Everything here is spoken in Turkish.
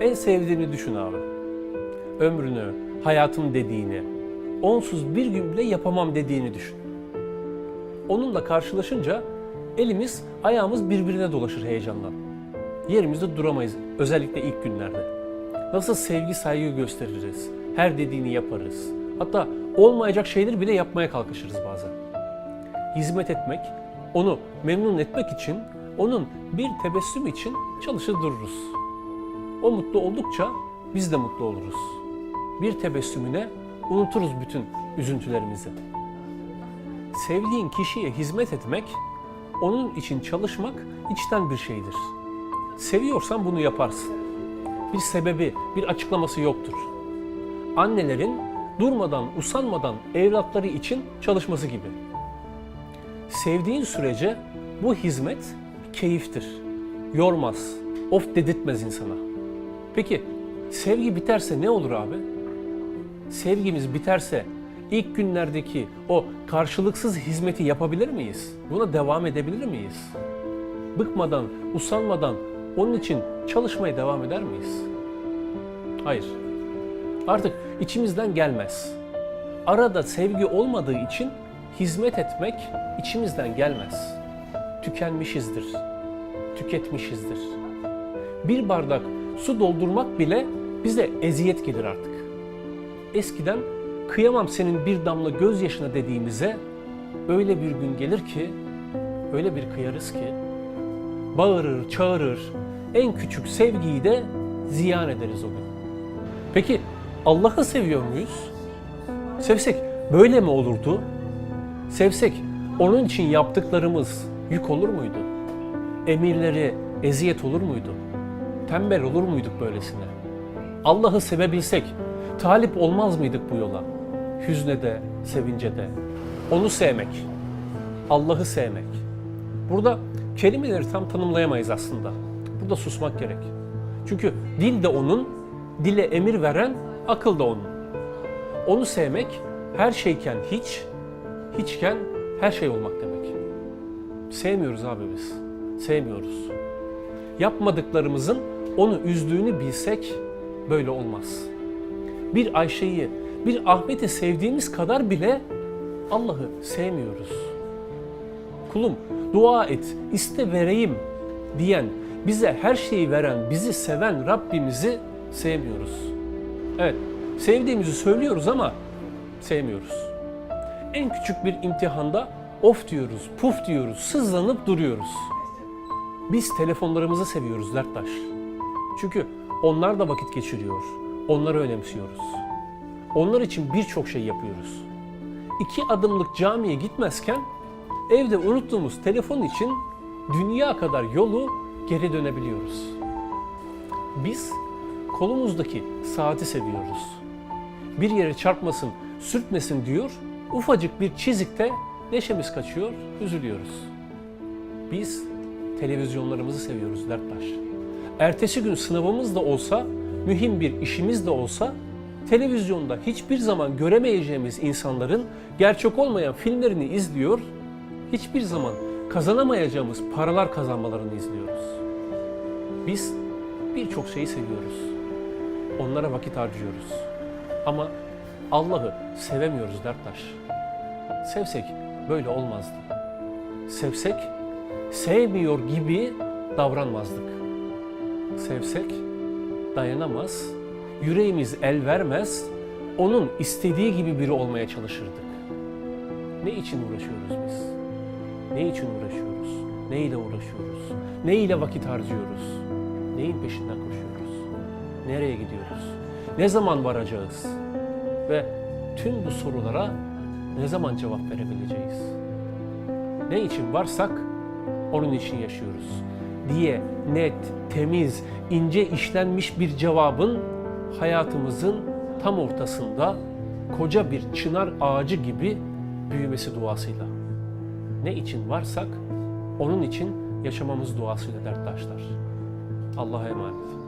En sevdiğini düşün abi. Ömrünü, hayatım dediğini, onsuz bir gün bile yapamam dediğini düşün. Onunla karşılaşınca elimiz, ayağımız birbirine dolaşır heyecandan. Yerimizde duramayız özellikle ilk günlerde. Nasıl sevgi, saygı gösteririz. Her dediğini yaparız. Hatta olmayacak şeyleri bile yapmaya kalkışırız bazen. Hizmet etmek, onu memnun etmek için, onun bir tebessüm için çalışır dururuz. O mutlu oldukça biz de mutlu oluruz. Bir tebessümüne unuturuz bütün üzüntülerimizi. Sevdiğin kişiye hizmet etmek, onun için çalışmak içten bir şeydir. Seviyorsan bunu yaparsın. Bir sebebi, bir açıklaması yoktur. Annelerin durmadan, usanmadan evlatları için çalışması gibi. Sevdiğin sürece bu hizmet keyiftir. Yormaz, of dedirtmez insana. Peki sevgi biterse ne olur abi? Sevgimiz biterse ilk günlerdeki o karşılıksız hizmeti yapabilir miyiz? Buna devam edebilir miyiz? Bıkmadan, usanmadan onun için çalışmaya devam eder miyiz? Hayır. Artık içimizden gelmez. Arada sevgi olmadığı için hizmet etmek içimizden gelmez. Tükenmişizdir. Tüketmişizdir. Bir bardak su doldurmak bile bize eziyet gelir artık. Eskiden kıyamam senin bir damla gözyaşına dediğimize öyle bir gün gelir ki, öyle bir kıyarız ki, bağırır, çağırır, en küçük sevgiyi de ziyan ederiz o gün. Peki Allah'ı seviyor muyuz? Sevsek böyle mi olurdu? Sevsek onun için yaptıklarımız yük olur muydu? Emirleri eziyet olur muydu? Tembel olur muyduk böylesine? Allah'ı sevebilsek talip olmaz mıydık bu yola? Hüzne de, sevince de. Onu sevmek, Allah'ı sevmek. Burada kelimeleri tam tanımlayamayız aslında. Burada susmak gerek. Çünkü dil de onun, dile emir veren akıl da onun. Onu sevmek her şeyken hiç, hiçken her şey olmak demek. Sevmiyoruz abi biz. Sevmiyoruz. Yapmadıklarımızın onu üzdüğünü bilsek böyle olmaz. Bir Ayşe'yi, bir Ahmet'i sevdiğimiz kadar bile Allah'ı sevmiyoruz. Kulum dua et, iste vereyim diyen, bize her şeyi veren, bizi seven Rabbimizi sevmiyoruz. Evet, sevdiğimizi söylüyoruz ama sevmiyoruz. En küçük bir imtihanda of diyoruz, puf diyoruz, sızlanıp duruyoruz. Biz telefonlarımızı seviyoruz derttaş. Çünkü onlar da vakit geçiriyor. Onları önemsiyoruz. Onlar için birçok şey yapıyoruz. İki adımlık camiye gitmezken evde unuttuğumuz telefon için dünya kadar yolu geri dönebiliyoruz. Biz kolumuzdaki saati seviyoruz. Bir yere çarpmasın, sürtmesin diyor, ufacık bir çizikte neşemiz kaçıyor, üzülüyoruz. Biz televizyonlarımızı seviyoruz derttaş. Ertesi gün sınavımız da olsa, mühim bir işimiz de olsa, televizyonda hiçbir zaman göremeyeceğimiz insanların gerçek olmayan filmlerini izliyor, hiçbir zaman kazanamayacağımız paralar kazanmalarını izliyoruz. Biz birçok şeyi seviyoruz. Onlara vakit harcıyoruz. Ama Allah'ı sevemiyoruz derttaş. Sevsek böyle olmazdı. Sevsek sevmiyor gibi davranmazdık. Sevsek dayanamaz, yüreğimiz el vermez, onun istediği gibi biri olmaya çalışırdık. Ne için uğraşıyoruz biz? Ne için uğraşıyoruz? Ne ile uğraşıyoruz? Ne ile vakit harcıyoruz? Neyin peşinden koşuyoruz? Nereye gidiyoruz? Ne zaman varacağız? Ve tüm bu sorulara ne zaman cevap verebileceğiz? Ne için varsak onun için yaşıyoruz diye net, temiz, ince işlenmiş bir cevabın hayatımızın tam ortasında koca bir çınar ağacı gibi büyümesi duasıyla. Ne için varsak onun için yaşamamız duasıyla derttaşlar. Allah'a emanet.